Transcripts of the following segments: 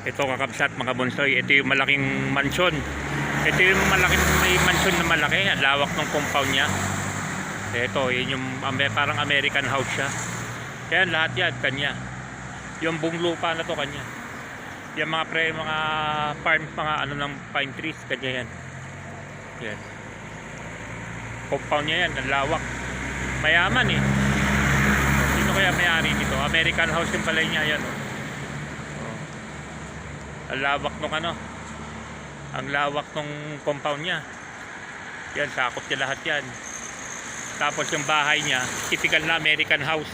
Ito kakabsat mga bonsoy. Ito yung malaking mansyon. Ito yung malaking may mansyon na malaki. Ang lawak ng compound niya. Ito, yun yung parang American house siya. Kaya lahat yan, kanya. Yung buong lupa na to, kanya. Yung mga pre, mga farm, mga ano ng pine trees, kanya yan. Yan. Compound niya yan, ang lawak. Mayaman eh. Sino kaya may-ari nito? American house yung pala niya, yan. Oh. Ang lawak nung ano. Ang lawak nung compound niya. Yan, sakop niya lahat yan. Tapos yung bahay niya, typical na American house.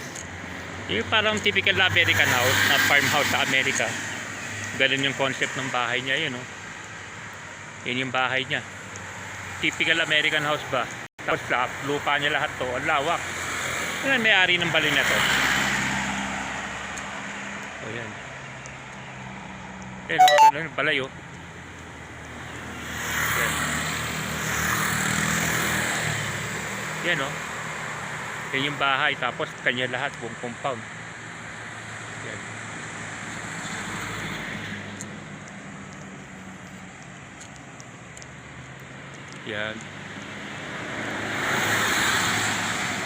Yung parang typical na American house, na farmhouse sa Amerika. Ganun yung concept ng bahay niya, yun oh. Yun yung bahay niya. Typical American house ba? Tapos la- lupa niya lahat to, ang lawak. Yan, may-ari ng balon na to. O yan. Eh, no, ganun, balay oh. Yan oh. Yan yung bahay, tapos kanya lahat, buong compound. Yan. Yan.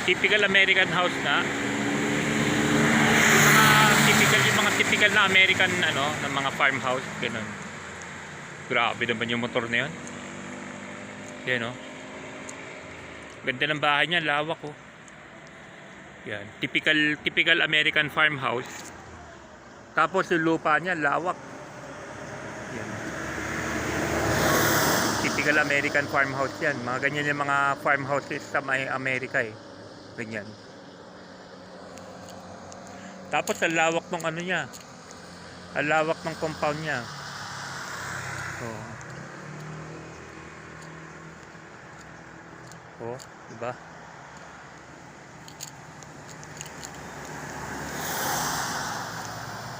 Typical American house na. Yung mga typical na American ano, ng mga farmhouse, ganun. Grabe naman yung motor na 'yon. Yan oh. Ganda ng bahay niya, lawak oh. Yan, typical typical American farmhouse. Tapos yung lupa niya, lawak. Yan. Typical American farmhouse yan. Mga ganyan yung mga farmhouses sa may Amerika eh. Ganyan. Tapos ang lawak ng ano niya. Ang lawak ng compound niya. Oh. Oh, diba?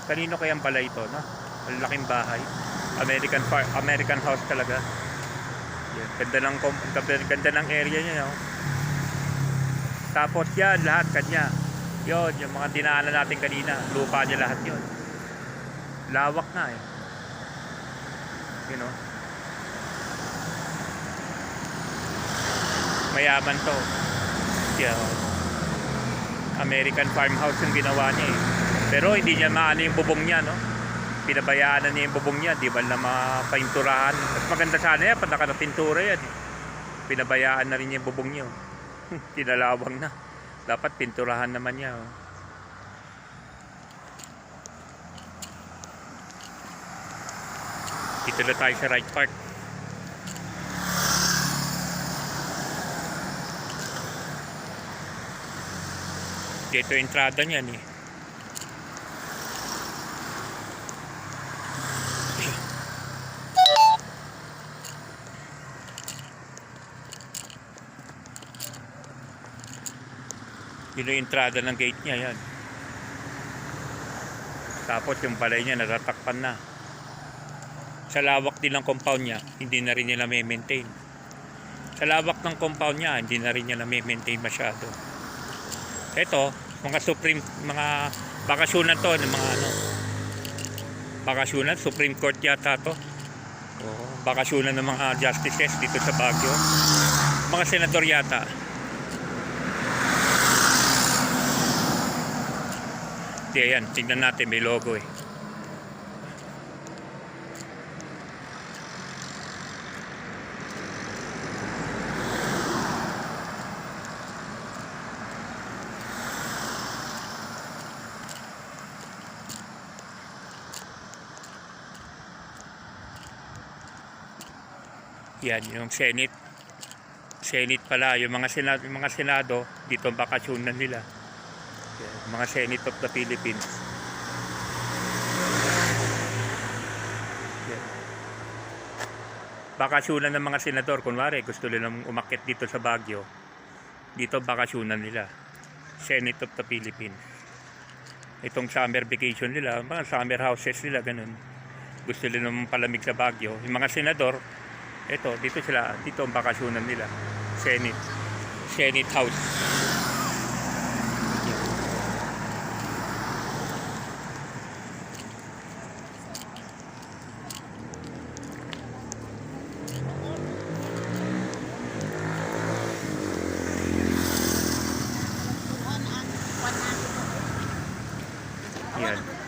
Kanino kayang pala ito, no? Ang laking bahay. American far American house talaga. Yan, ganda ng ganda ng area niya, no? Tapos yan, lahat kanya. Yon, yung mga dinaanan natin kanina, lupa niya lahat yon. Lawak na eh. You know? Mayaman to. Yeah. American farmhouse yung ginawa niya eh. Pero hindi niya maano yung bubong niya, no? Pinabayaan na niya yung bubong niya, di ba na mapainturahan. Mas maganda sana yan, pag nakapintura yan eh. Pinabayaan na rin niya yung bubong niya. oh. Tinalawang na. Dapat pinturahan naman niya. Oh. Dito na tayo sa right park. Dito entrada niyan eh. Yun yung entrada ng gate niya yan. Tapos yung balay niya natatakpan na. Sa lawak din ng compound niya, hindi na rin nila may maintain. Sa lawak ng compound niya, hindi na rin niya na may maintain masyado. Ito, mga supreme, mga bakasyonan to, mga ano, bakasyonan, Supreme Court yata to. Oo, bakasyonan ng mga justices dito sa Baguio. Mga senador yata. Hindi, ayan, tingnan natin, may logo eh. Yan, yung Senate. Senate pala, yung mga senado, mga senado dito ang bakasyon na nila. Mga Senate of the Philippines. Yan. Bakasyonan ng mga senador, kunwari gusto nilang umakyat dito sa Baguio. Dito bakasyonan nila. Senate of the Philippines. Itong summer vacation nila, mga summer houses nila, ganun. Gusto nila naman palamig sa Baguio. Yung mga senador, ito, dito sila, dito ang bakasyonan nila. Senate. Senate House. ESPN.